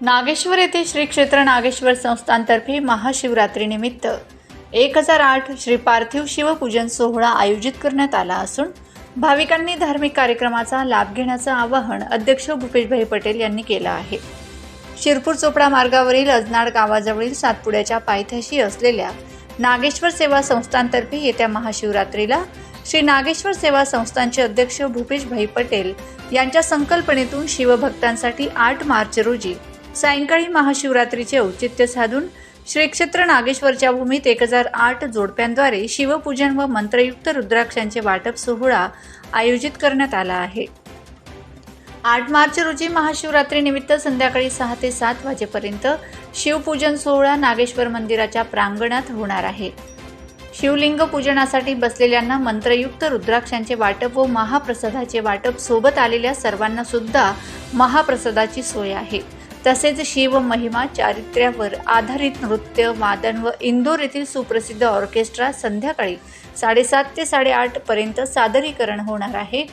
नागेश्वर येथे श्री क्षेत्र नागेश्वर संस्थांतर्फे महाशिवरात्रीनिमित्त एक हजार आठ श्री पार्थिव शिवपूजन सोहळा आयोजित करण्यात आला असून भाविकांनी धार्मिक कार्यक्रमाचा लाभ घेण्याचं आवाहन अध्यक्ष भूपेशभाई पटेल यांनी केलं आहे. शिरपूर चोपडा मार्गावरील अजनाड गावाजवळील सातपुड्याच्या पायथ्याशी असलेल्या नागेश्वर सेवा संस्थांतर्फे येत्या महाशिवरात्रीला श्री नागेश्वर सेवा संस्थांचे अध्यक्ष भूपेशभाई पटेल यांच्या संकल्पनेतून शिवभक्तांसाठी आठ मार्च रोजी सायंकाळी महाशिवरात्रीचे औचित्य साधून श्रीक्षेत्र नागेश्वरच्या भूमीत एक हजार आठ जोडप्यांद्वारे शिवपूजन व मंत्रयुक्त रुद्राक्षांचे वाटप सोहळा आयोजित करण्यात आला आहे. आठ मार्च रोजी महाशिवरात्रीनिमित्त संध्याकाळी सहा ते सात वाजेपर्यंत शिवपूजन सोहळा नागेश्वर मंदिराच्या प्रांगणात होणार आहे. शिवलिंग पूजनासाठी बसलेल्यांना मंत्रयुक्त रुद्राक्षांचे वाटप व महाप्रसादाचे वाटप सोबत आलेल्या सर्वांना सुद्धा महाप्रसादाची सोय आहे. तसेच शिव महिमा चारित्र्यावर आधारित नृत्य मादन व इंदोर येथील सुप्रसिद्ध ऑर्केस्ट्रा संध्याकाळी साडेसात ते साडेआठ पर्यंत सादरीकरण होणार आहे.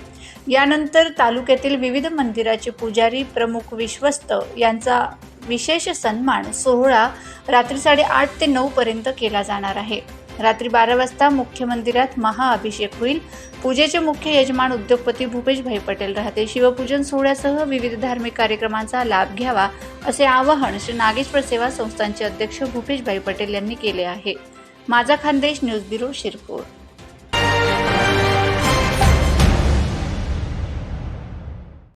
यानंतर तालुक्यातील विविध मंदिराचे पुजारी प्रमुख विश्वस्त यांचा विशेष सन्मान सोहळा रात्री साडेआठ ते नऊ पर्यंत केला जाणार आहे. रात्री बारा वाजता मुख्य मंदिरात महाअभिषेक होईल. पूजेचे मुख्य यजमान उद्योगपती भूपेशभाई पटेल राहते. शिवपूजन सोहळ्यासह विविध धार्मिक कार्यक्रमांचा लाभ घ्यावा असे आवाहन श्री नागेश्वर सेवा संस्थांचे अध्यक्ष भूपेशभाई पटेल यांनी केले आहे. माझा खानदेश न्यूज ब्युरो शिरपूर.